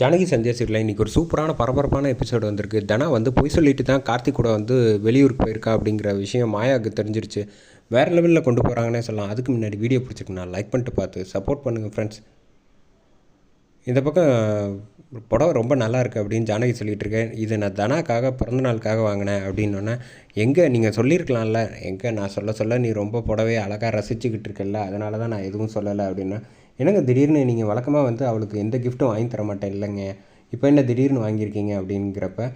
Janaki Sandhya serial இன்றைக்கி ஒரு சூப்பரான பரபரப்பான எபிசோடு வந்திருக்கு. தனா வந்து பொய் சொல்லிட்டு தான் கார்த்திக் கூட வந்து வெளியூருக்கு போயிருக்கா அப்படிங்கிற விஷயம் மாயாவுக்கு தெரிஞ்சிருச்சு. வேறு லெவலில் கொண்டு போகிறாங்கன்னே சொல்லலாம். அதுக்கு முன்னாடி வீடியோ பிடிச்சிருக்கு நான் லைக் பண்ணிட்டு பார்த்து சப்போர்ட் பண்ணுங்கள் ஃப்ரெண்ட்ஸ் இந்த பக்கம் புடவை ரொம்ப நல்லா இருக்குது அப்படின்னு ஜானகி சொல்லிகிட்டு இருக்கேன். இது நான் தனாக்காக பிறந்த நாளுக்காக வாங்கினேன் அப்படின்னோடனே எங்கே நீங்கள் சொல்லியிருக்கலாம்ல. எங்கே நான் சொல்ல சொல்ல நீ ரொம்ப புடவையை அழகாக ரசிச்சுக்கிட்டு இருக்கல அதனால தான் நான் எதுவும் சொல்லலை அப்படின்னா என்னங்க திடீர்னு நீங்கள் வழக்கமாக வந்து அவளுக்கு எந்த கிஃப்ட்டும் வாங்கி தர மாட்டேன் இல்லைங்க. இப்போ என்ன திடீர்னு வாங்கியிருக்கீங்க அப்படிங்கிறப்ப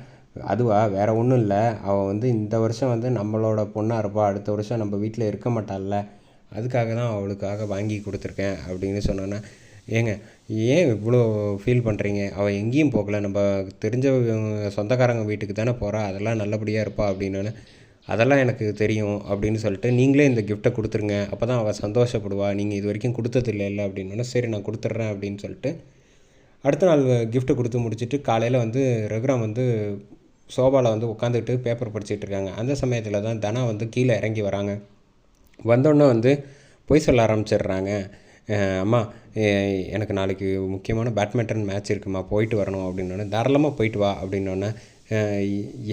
அதுவா வேறு ஒன்றும் இல்லை. அவள் வந்து இந்த வருஷம் வந்து நம்மளோட பொண்ணாக இருப்பா அடுத்த வருஷம் நம்ம வீட்டில் இருக்க மாட்டாள்ல. அதுக்காக தான் அவளுக்காக வாங்கி கொடுத்துருக்கேன் அப்படின்னு சொன்னோன்னே ஏங்க ஏன் இவ்வளோ ஃபீல் பண்ணுறீங்க அவள் எங்கேயும் போகலை. நம்ம தெரிஞ்ச சொந்தக்காரங்க வீட்டுக்கு தானே போகிறா அதெல்லாம் நல்லபடியாக இருப்பா அப்படின்னு அதெல்லாம் எனக்கு தெரியும் அப்படின்னு சொல்லிட்டு நீங்களே இந்த கிஃப்ட்டை கொடுத்துருங்க. அப்போ தான் அவள் சந்தோஷப்படுவா. நீங்கள் இது வரைக்கும் கொடுத்தது இல்லை அப்படின்னோடனே சரி நான் கொடுத்துட்றேன் அப்படின்னு சொல்லிட்டு அடுத்த நாள் கிஃப்ட்டை கொடுத்து முடிச்சுட்டு காலையில் வந்து ரகுராம் வந்து சோபாவில் வந்து உட்காந்துக்கிட்டு பேப்பர் படிச்சுட்டு இருக்காங்க. அந்த சமயத்தில் தான் தனா வந்து கீழே இறங்கி வராங்க. வந்தோடனே வந்து பொய் சொல்ல ஆரம்பிச்சிடுறாங்க. அம்மா எனக்கு நாளைக்கு முக்கியமான பேட்மிண்டன் மேட்ச் இருக்குமா? போயிட்டு வரணும் அப்படின்னோடனே தாராளமாக போயிட்டு வா அப்படின்னோடனே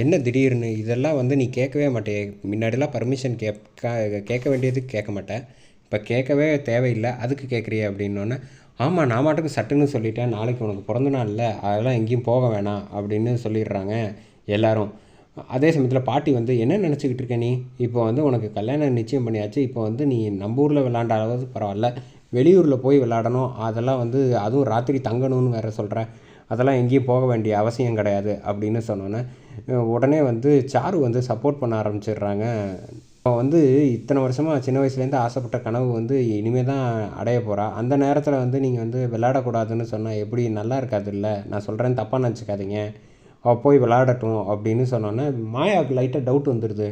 என்ன திடீர்னு இதெல்லாம் வந்து நீ கேட்கவே மாட்டே. முன்னாடிலாம் பர்மிஷன் கேட்க கேட்க வேண்டியது கேட்க மாட்டேன் இப்போ கேட்கவே தேவையில்லை அதுக்கு கேட்குறிய அப்படின்னோடனே ஆமாம் நான் மாட்டுக்கு சட்டுன்னு சொல்லிட்டேன் நாளைக்கு உனக்கு பிறந்த நாள் இல்லை அதெல்லாம் எங்கேயும் போக வேணாம் அப்படின்னு சொல்லிடுறாங்க எல்லோரும். அதே சமயத்தில் பாட்டி வந்து என்ன நினச்சிக்கிட்டு இருக்க நீ? இப்போ வந்து உனக்கு கல்யாணம் நிச்சயம் பண்ணியாச்சு இப்போ வந்து நீ நம்ம ஊரில் விளாண்ட அளவுக்கு பரவாயில்ல வெளியூரில் போய் விளாடணும் அதெல்லாம் வந்து அதுவும் ராத்திரி தங்கணும்னு வேறு சொல்கிறேன் அதெல்லாம் எங்கேயும் போக வேண்டிய அவசியம் கிடையாது அப்படின்னு சொன்னோன்னே உடனே வந்து சாரு வந்து சப்போர்ட் பண்ண ஆரம்பிச்சிடுறாங்க. இப்போ வந்து இத்தனை வருஷமாக சின்ன வயசுலேருந்து ஆசைப்பட்ட கனவு வந்து இனிமேல் தான் அடைய போகிறா அந்த நேரத்தில் வந்து நீங்கள் வந்து விளையாடக்கூடாதுன்னு சொன்னால் எப்படி நல்லா இருக்காது இல்லை நான் சொல்கிறேன் தப்பாக நினச்சிக்காதீங்க. அவள் போய் விளையாடட்டும் அப்படின்னு சொன்னோன்னே மாயாவுக்கு லைட்டாக டவுட் வந்துடுது.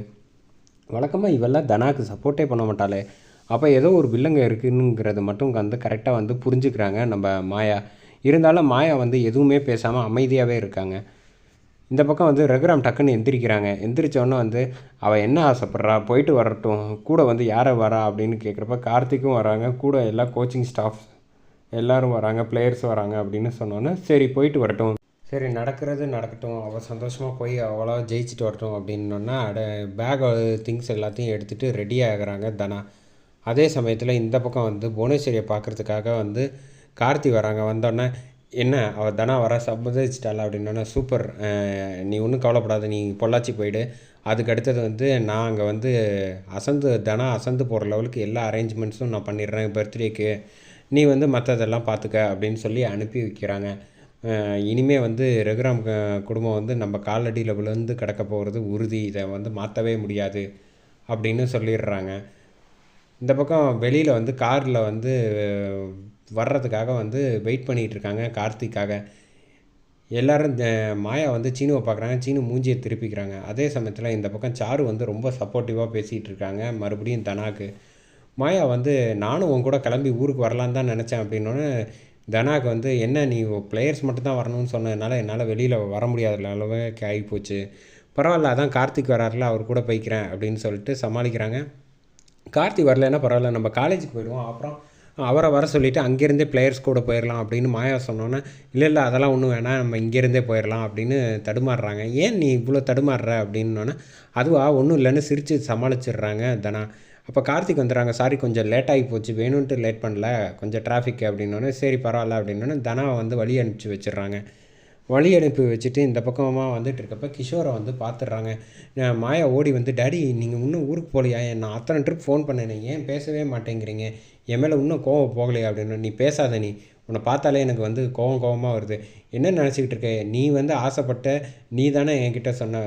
வழக்கமாக இவெல்லாம் தனாக்கு சப்போர்ட்டே பண்ண மாட்டாளே. அப்போ ஏதோ ஒரு வில்லங்க இருக்குங்கிறது மட்டும் வந்து கரெக்டாக வந்து புரிஞ்சுக்கிறாங்க நம்ம மாயா. இருந்தாலும் மாயா வந்து எதுவுமே பேசாமல் அமைதியாகவே இருக்காங்க. இந்த பக்கம் வந்து ரகுராம் டக்குன்னு எந்திரிக்கிறாங்க. எந்திரிச்சோன்னே வந்து அவள் என்ன ஆசைப்பட்றா? போயிட்டு வரட்டும். கூட வந்து யாரை வரா அப்படின்னு கேட்குறப்ப கார்த்திக்கும் வராங்க. கூட எல்லா கோச்சிங் ஸ்டாஃப் எல்லோரும் வராங்க. பிளேயர்ஸ் வராங்க அப்படின்னு சொன்னோன்னே சரி போயிட்டு வரட்டும். சரி நடக்கிறது நடக்கட்டும். அவள் சந்தோஷமாக போய் அவ்வளோ ஜெயிச்சுட்டு வரட்டும் அப்படின்னோன்னா அட பேக் திங்ஸ் எல்லாத்தையும் எடுத்துகிட்டு ரெடி ஆகிறாங்க தனா. அதே சமயத்தில் இந்த பக்கம் வந்து புவனேஸ்வரியை பார்க்குறதுக்காக வந்து கார்த்தி வராங்க வந்தோடனே என்ன அவள் தனா வர சம்மதிச்சிட்டாள்? அப்படின்னா சூப்பர் நீ ஒன்றும் கவலைப்படாத நீ பொள்ளாச்சி போயிடு. அதுக்கு அடுத்தது வந்து நான் அங்கே வந்து அசந்து தனா அசந்து போகிற லெவலுக்கு எல்லா அரேஞ்ச்மெண்ட்ஸும் நான் பண்ணிடுறேன் பர்த்டேக்கு. நீ வந்து மற்றதெல்லாம் பார்த்துக்க அப்படின்னு சொல்லி அனுப்பி வைக்கிறாங்க. இனிமே வந்து ரகுராம் குடும்பம் வந்து நம்ம காலடியில் விழுந்து கிடக்க போகிறது உறுதி. இதை வந்து மாற்றவே முடியாது அப்படின்னு சொல்லிடுறாங்க. இந்த பக்கம் வெளியில் வந்து காரில் வந்து வர்றதுக்காக வந்து வெயிட் பண்ணிகிட்டு இருக்காங்க கார்த்திக்காக. எல்லோரும் மாயா வந்து சீனுவை பார்க்குறாங்க சீனு மூஞ்சியை திருப்பிக்கிறாங்க. அதே சமயத்தில் இந்த பக்கம் சாரு வந்து ரொம்ப சப்போர்ட்டிவாக பேசிகிட்டு இருக்காங்க மறுபடியும் தனாக்கு. மாயா வந்து நானும் உன் கூட கிளம்பி ஊருக்கு வரலான்னு தான் நினச்சேன் அப்படின்னோடனே தனாக்கு வந்து என்ன நீ பிளேயர்ஸ் மட்டும் தான் வரணும்னு சொன்னதுனால என்னால் வெளியில் வர முடியாத அளவுக்கு ஆகிப்போச்சு. பரவாயில்ல அதான் கார்த்திக் வராருல அவர் கூட போய்க்கிறேன் அப்படின்னு சொல்லிட்டு சமாளிக்கிறாங்க. கார்த்தி வரலன்னா பரவாயில்ல நம்ம காலேஜுக்கு போயிடுவோம். அப்புறம் அவரை வர சொல்லிவிட்டு அங்கேருந்தே பிளேயர்ஸ் கூட போயிடலாம் அப்படின்னு மாயா சொன்னோன்னே இல்லை இல்லை அதெல்லாம் ஒன்றும் வேணாம். நம்ம இங்கேருந்தே போயிடலாம் அப்படின்னு தடுமாறுறாங்க. ஏன் நீ இவ்வளோ தடுமாறுற? அப்படின்னோன்னே அதுவா ஒன்றும் இல்லைன்னு சிரித்து சமாளிச்சிடுறாங்க தனா. அப்போ கார்த்திக் வந்துடுறாங்க. சாரி கொஞ்சம் லேட் ஆகி போச்சு. வேணும்ன்ட்டு லேட் பண்ணல. கொஞ்சம் டிராஃபிக் அப்படின்னோடனே சரி பரவாயில்ல அப்படின்னோடனே தனாவை வந்து வழி அனுப்பிச்சி வச்சிடுறாங்க. வழி அனுப்பி வச்சுட்டு இந்த பக்கமாக வந்துட்டு இருக்கப்ப கிஷோரை வந்து பார்த்துட்றாங்க மாயா ஓடி வந்து டேடி நீங்கள் இன்னும் ஊருக்கு போகலையா? நான் அத்தனை ட்ரிப் ஃபோன் பண்ணினேன் ஏன் பேசவே மாட்டேங்கிறீங்க? என் மேலே இன்னும் கோவம் போகலையா அப்படின்னு நீ பேசாத நீ. உன்னை பார்த்தாலே எனக்கு வந்து கோவம் கோவமாக வருது. என்ன நினச்சிக்கிட்டு இருக்க? நீ வந்து ஆசைப்பட்ட நீ தானே என்கிட்ட சொன்ன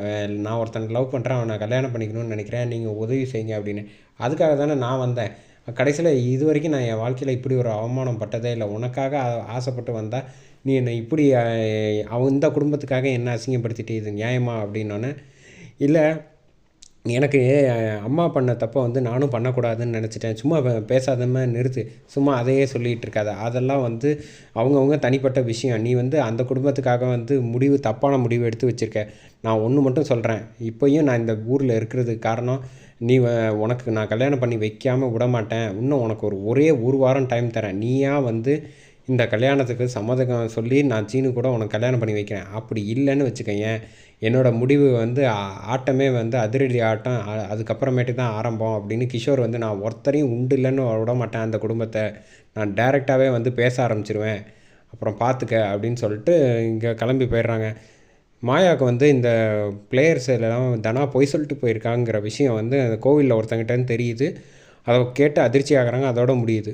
நான் ஒருத்தனை லவ் பண்ணுறேன் அவனை கல்யாணம் பண்ணிக்கணும்னு நினைக்கிறேன் நீங்கள் உதவி செய்யுங்க அப்படின்னு. அதுக்காக தானே நான் வந்தேன். கடைசியில் இது வரைக்கும் நான் என் வாழ்க்கையில் இப்படி ஒரு அவமானம் பட்டதே இல்லை. உனக்காக ஆசைப்பட்டு வந்தால் நீ என்னை இப்படி அவன் இந்த குடும்பத்துக்காக என்ன அசிங்கப்படுத்திட்டு இது நியாயமா? அப்படின்னோன்னே இல்லை எனக்கு அம்மா பண்ண தப்பை வந்து நானும் பண்ணக்கூடாதுன்னு நினச்சிட்டேன். சும்மா பேசாதம நிறுத்து. சும்மா அதையே சொல்லிகிட்டு இருக்காத. அதெல்லாம் வந்து அவங்கவுங்க தனிப்பட்ட விஷயம். நீ வந்து அந்த குடும்பத்துக்காக வந்து முடிவு தப்பான முடிவு எடுத்து வச்சுருக்க. நான் ஒன்று மட்டும் சொல்கிறேன் இப்போயும் நான் இந்த ஊரில் இருக்கிறதுக்கு காரணம் நீ உனக்கு நான் கல்யாணம் பண்ணி வைக்காமல் விட மாட்டேன் இன்னும் உனக்கு ஒரு ஒரே ஒரு வாரம் டைம் தரேன். நீயா வந்து இந்த கல்யாணத்துக்கு சம்மதம் சொல்லி நான் சீனு கூட உனக்கு கல்யாணம் பண்ணி வைக்கிறேன். அப்படி இல்லைன்னு வச்சுக்கேன் என்னோடய முடிவு வந்து ஆட்டமே வந்து அதிரடி ஆட்டம். அதுக்கப்புறமேட்டு தான் ஆரம்பம் அப்படின்னு கிஷோர் வந்து நான் ஒருத்தரையும் உண்டு இல்லைன்னு விட மாட்டேன். அந்த குடும்பத்தை நான் டைரெக்டாகவே வந்து பேச ஆரம்பிச்சிருவேன். அப்புறம் பார்த்துக்க அப்படின்னு சொல்லிட்டு இங்கே கிளம்பி போயிடுறாங்க. மாயாவுக்கு வந்து இந்த பிளேயர்ஸ் எல்லாம் தனா பொய் சொல்லிட்டு போயிருக்காங்கிற விஷயம் வந்து அந்த கோவிலில் ஒருத்தங்கிட்டன்னு தெரியுது. அதை கேட்டு அதிர்ச்சி ஆகிறாங்க. அதோட முடியுது.